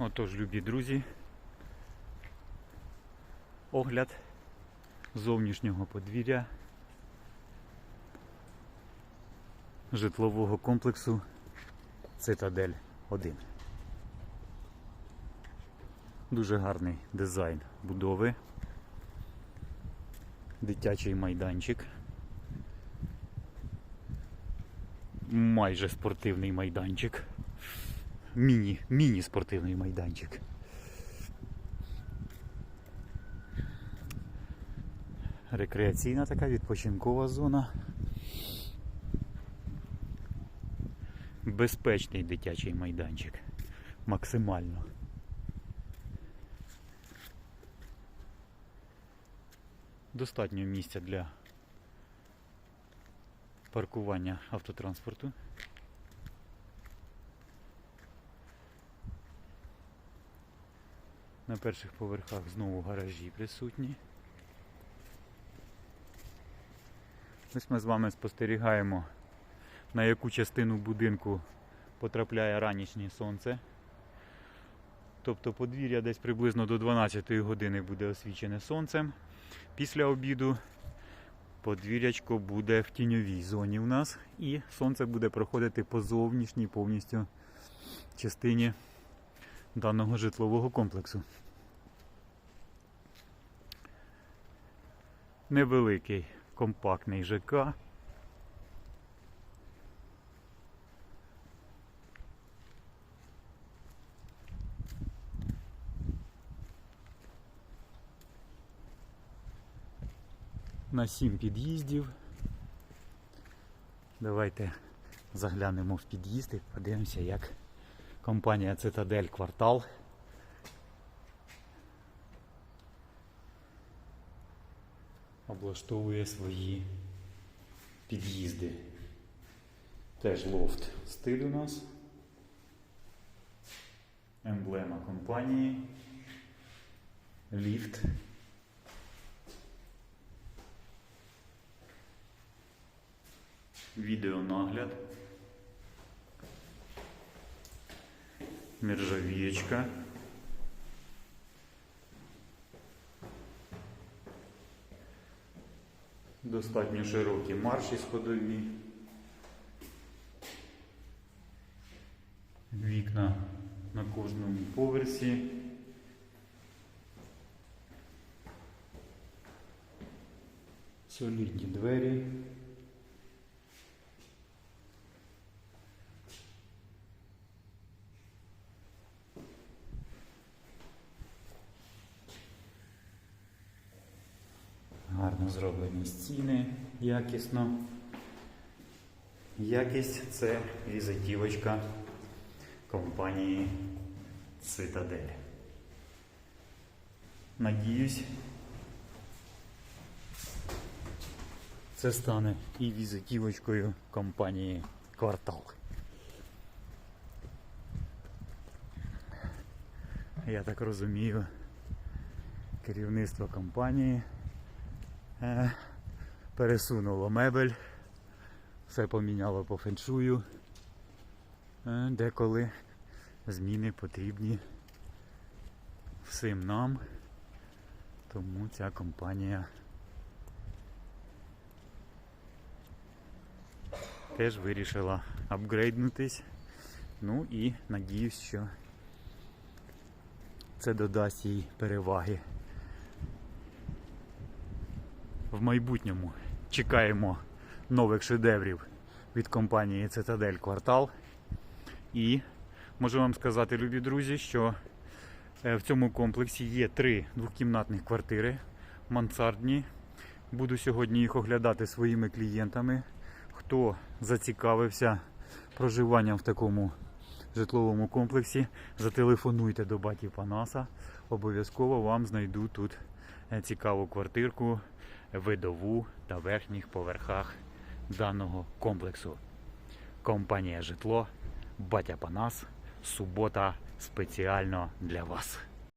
Отож, любі друзі, огляд зовнішнього подвір'я житлового комплексу Цитадель 1. Дуже гарний дизайн будови, дитячий майданчик, майже спортивний майданчик міні, міні-спортивний майданчик. Рекреаційна така відпочинкова зона. Безпечний дитячий майданчик. Максимально. Достатньо місця для паркування автотранспорту. На перших поверхах знову гаражі присутні. Ось ми з вами спостерігаємо, на яку частину будинку потрапляє ранішнє сонце. Тобто подвір'я десь приблизно до 12 години буде освічене сонцем. Після обіду подвір'ячко буде в тіньовій зоні у нас і сонце буде проходити по зовнішній повністю частині даного житлового комплексу. Невеликий компактний ЖК. На сім під'їздів. Давайте заглянемо в під'їзд і подивимося, як компанія Цитадель Квартал облаштовує свої під'їзди. Теж лофт стиль у нас. Емблема компанії. Ліфт. Відеонагляд. Нержавієчка. Достатньо широкі марші сходові. Вікна на кожному поверсі. Солідні двері. Зроблені стіни якісно. Якість це візитівочка компанії Цитадель. Надіюсь, це стане і візитівочкою компанії Квартал. Я так розумію, керівництво компанії пересунуло мебель, все поміняло по феншую. Е, Деколи зміни потрібні всім нам, тому ця компанія теж вирішила апгрейднутись. Ну і надіюсь, що це додасть їй переваги в майбутньому чекаємо нових шедеврів від компанії Цитадель Квартал. І можу вам сказати, любі друзі, що е, в цьому комплексі є три двокімнатних квартири мансардні. Буду сьогодні їх оглядати своїми клієнтами. Хто зацікавився проживанням в такому житловому комплексі, зателефонуйте до баті Панаса. Обов'язково вам знайду тут е, цікаву квартирку, видову та верхніх поверхах даного комплексу. Компанія Житло, батя Панас, субота спеціально для вас.